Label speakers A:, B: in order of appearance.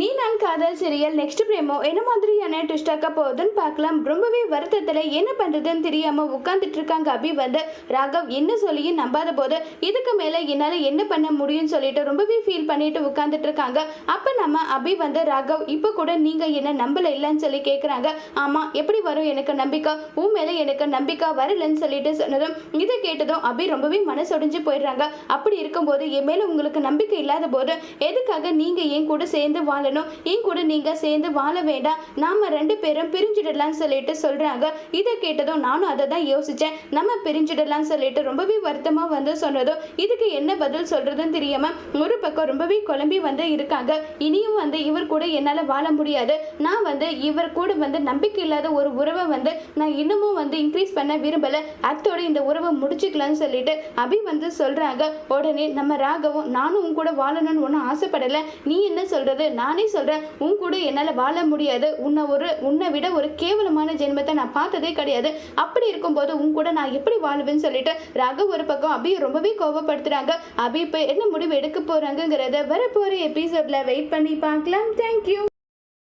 A: நீ நான் காதல் சீரியல் நெக்ஸ்ட் பிரேமோ என்ன மாதிரியான ட்விஸ்டாக்க போகுதுன்னு பார்க்கலாம். ரொம்பவே வருத்தத்தில் என்ன பண்ணுறதுன்னு தெரியாமல் உட்காந்துட்டு இருக்காங்க அபி வந்து. ராகவ் என்ன சொல்லியும் நம்பாத போது இதுக்கு மேலே என்னால் என்ன பண்ண முடியும்னு சொல்லிட்டு ரொம்பவே ஃபீல் பண்ணிட்டு உட்காந்துட்டு இருக்காங்க. அப்போ நம்ம அபி வந்து ராகவ் இப்போ கூட நீங்கள் என்ன நம்பலை இல்லைன்னு சொல்லி கேட்குறாங்க ஆமாம் எப்படி வரும் எனக்கு நம்பிக்கை? உன் மேலே எனக்கு நம்பிக்கை வரலன்னு சொல்லிட்டு சொன்னதும் இதை கேட்டதும் அபி ரொம்பவே மனசொடைஞ்சு போயிடுறாங்க. அப்படி இருக்கும்போது என் மேலே உங்களுக்கு நம்பிக்கை இல்லாத போது எதுக்காக நீங்கள் என் கூட சேர்ந்து வாழணும் என் கூட நீங்கள் சேர்ந்து வாழ வேண்டாம். நாம ரெண்டு பேரும் பிரிஞ்சிடலாம்னு சொல்லிட்டு சொல்கிறாங்க இதை கேட்டதும் நானும் அதை தான் யோசித்தேன் நம்ம பிரிஞ்சிடலாம்னு சொல்லிட்டு ரொம்பவே வருத்தமாக வந்து சொன்னதும் இதுக்கு என்ன பதில் சொல்கிறதுன்னு தெரியாமல் ஒரு பக்கம் ரொம்பவே குழம்பி வந்து இருக்காங்க. இனியும் வந்து இவர் கூட என்னால் வாழ முடியாது. நான் வந்து இவர் கூட வந்து நம்பிக்கை இல்லாத ஒரு உறவை வந்து நான் இன்னமும் வந்து இன்க்ரீஸ் பண்ண விரும்பலை. அத்தோட இந்த உறவை முடிச்சுக்கலாம்னு சொல்லிட்டு அபி வந்து சொல்கிறாங்க உடனே நம்ம ராகவும் நானும் உன் கூட வாழணும்னு ஒன்றும் ஆசைப்படலை. நீ என்ன சொல்கிறது நான் சொல்கிறேன் உன் கூட என்னால் வாழ முடியாது. உன்னை ஒரு உன்னை விட ஒரு கேவலமான ஜென்மத்தை நான் பார்த்ததே கிடையாது. அப்படி இருக்கும்போது உன் கூட நான் எப்படி வாழுவேன்னு சொல்லிட்டு ராகவ் ஒரு பக்கம் அபியை ரொம்பவே கோபப்படுத்துகிறாங்க அபி இப்போ என்ன முடிவு எடுக்க போகிறாங்கங்கிறத வரப்போகிற எபிசோடில் வெயிட் பண்ணி பார்க்கலாம். தேங்க்யூ